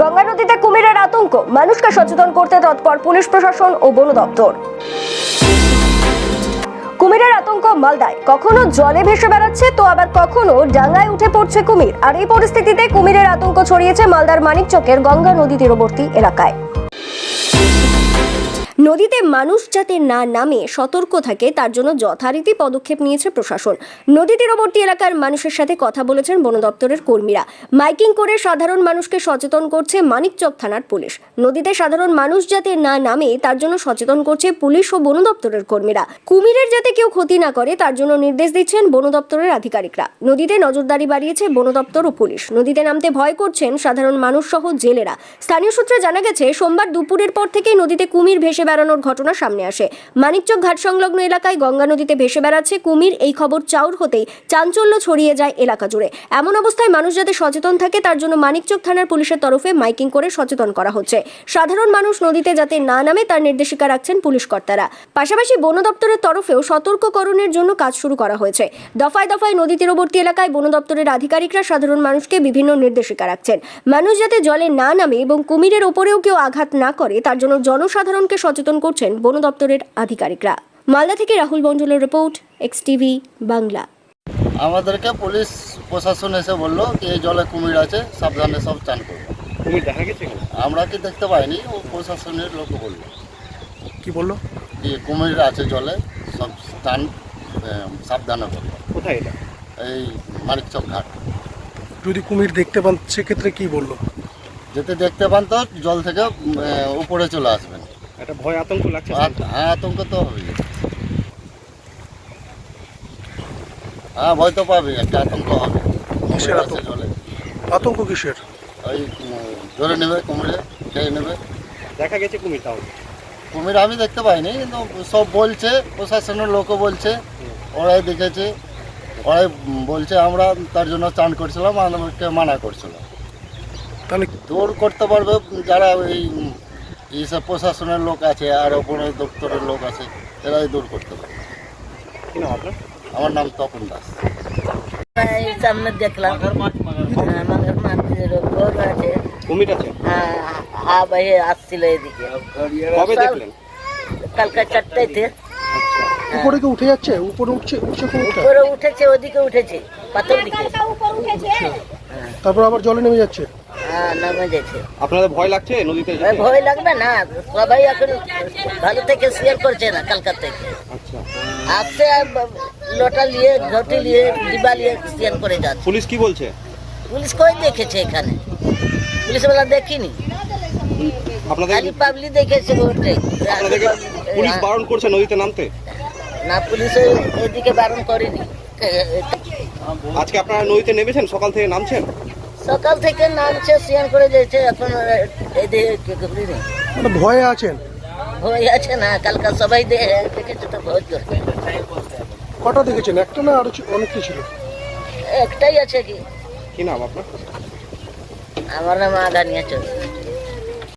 গঙ্গা নদীতে কুমিরের আতঙ্ক। মানুষকে সচেতন করতে তৎপর পুলিশ প্রশাসন ও বন দপ্তর। কুমিরের আতঙ্ক মালদায়। কখনো জলে ভেসে বেড়াচ্ছে, তো আবার কখনো ডাঙায় উঠে পড়ছে কুমির। আর এই পরিস্থিতিতে কুমিরের আতঙ্ক ছড়িয়েছে মালদার মানিকচকের গঙ্গা নদী তীরবর্তী এলাকায়। নদীতে মানুষ যাতে না নামে, সতর্ক থাকে, তার জন্য যথারীতি পদক্ষেপ নিয়েছে প্রশাসন। নদী তীরবর্তী এলাকার মানুষের সাথে কথা বলেছেন বন দপ্তরের কর্মীরা। মাইকিং করে সাধারণ মানুষকে সচেতন করছে মানিকচক থানার পুলিশ। নদীতে সাধারণ মানুষ যাতে না নামে, তার জন্য সচেতন করছে পুলিশ ও বন দপ্তরের কর্মীরা। কুমিরের যাতে কেউ ক্ষতি না করে, তার জন্য নির্দেশ দিচ্ছেন বন দপ্তরের আধিকারিকরা। নদীতে নজরদারি বাড়িয়েছে বন দপ্তর ও পুলিশ। নদীতে নামতে ভয় করছেন সাধারণ মানুষ সহ জেলেরা। স্থানীয় সূত্রে জানা গেছে, সোমবার দুপুরের পর থেকেই নদীতে কুমির ভেসে বেড়ানোর ঘটনা সামনে আসে। মানিকচক ঘাট সংলগ্ন এলাকায় গঙ্গা নদীতে ভেসে বেড়াচ্ছে কুমির। এই খবর চাউর হতেই চাঞ্চল্য ছড়িয়ে যায় এলাকা জুড়ে। এমন অবস্থায় মানুষ যাতে সচেতন থাকে, তার জন্য মানিকচক থানার পুলিশের তরফে মাইকিং করে সচেতন করা হচ্ছে। সাধারণ মানুষ নদীতে যাতে না নামে, তার নির্দেশিকা রাখছেন পুলিশ কর্তারা। পাশাপাশি বন দপ্তরের তরফেও সতর্ককরণের জন্য কাজ শুরু করা হয়েছে। দফায় দফায় নদী তীরবর্তী এলাকায় বন দপ্তরের আধিকারিকরা সাধারণ মানুষকে বিভিন্ন নির্দেশিকা রাখছেন। মানুষ যাতে জলে না নামে এবং কুমিরের ওপরেও কেউ আঘাত না করে, তার জন্য জনসাধারণকে সচেতন করছেন বন দপ্তরের আধিকারিকরা। মালদা থেকে রাহুল মণ্ডলের রিপোর্ট এক্স টিভি বাংলা। আমাদেরকে পুলিশ প্রশাসন এসে বলল কি এই জলে কুমির আছে সাবধানে সব চান করব কুমির দেখা গেছে আমরা কি দেখতে পাইনি ও প্রশাসনের লোক বলল। কি বলল? যে কুমির আছে জলে সব আহ, সাবধানে করব কোথায় এটা? এই মানিকচক ঘাট। যদি কুমির দেখতে পান সেক্ষেত্রে কি বলল? যেতে দেখতে পান তো জল থেকে উপরে চলে আসবেন। একটা ভয় আতঙ্ক লাগছে আর হ্যাঁ আতঙ্ক তো হবে হ্যাঁ ভয় তো পাবে একটা আতঙ্ক হবে। কিসের কুমির আতঙ্ক? আতঙ্ক কিসের? ওই ধরে নেবে কুমিরে খেয়ে নেবে। দেখা গেছে কুমির তাহলে কুমির আমি দেখতে পাইনি কিন্তু সব বলছে প্রশাসনের লোকও বলছে ওরাই দেখেছে ওরাই বলছে আমরা তার জন্য চান করছিলাম আমাকে মানা করছিলাম তাহলে দূর করতে পারবে যারা ওই এইসব প্রশাসনের লোক আছে আর ওপরে দপ্তরের লোক আছে এরাই দূর করতে পারবে কি নাম আপনার? আমার নাম তপন দাস। এই সামনে দেখলাম। হ্যাঁ, মাঘের মাঝের আছে। কুমির আছে? হ্যাঁ, হা বাইরে আসছিল এদিকে। কবে দেখলেন? কালকে চারটাইতে উপরে কি উঠে যাচ্ছে? উপরে উঠছে উঠছে কুমিরটা উপরে উঠেছে ওদিকে উঠেছে পাথর দিকে। তারপর আবার জলে নেমে যাচ্ছে? হ্যাঁ নামে গেছে। আপনাদের ভয় লাগছে নদীতে ভয় লাগবে না। সবাই এখন ভালো থেকে শেয়ার করছে না কালকা থেকে। আচ্ছা। আর লোটা নিয়ে ঘটি নিয়ে ডিবা নিয়ে শেয়ার করে যাচ্ছে। পুলিশ কি বলছে? পুলিশ কই দেখেছে এখানে? পুলিশ বেলা দেখিনি। আপনাদের খালি পাবলিক দেখেছে ওটাই পুলিশ বারণ করছে নদীতে নামতে? না পুলিশ এদিকে বারণ করেনি। আজকে আপনারা নদীতে নেমেছেন? সকাল থেকে নামছেন? সকাল থেকে নামছে স্নান করে যাচ্ছে এখন মানে ভয়ে আছেন? ভয় আছে না কালকা সবাই দেখেছে তো ভয় করছে কটা দেখেছেন? একটা না আর অনেক কিছু ছিল? একটাই আছে কি? কি নাম আপনার? আমার নাম আদানিয়া চৌধুরী।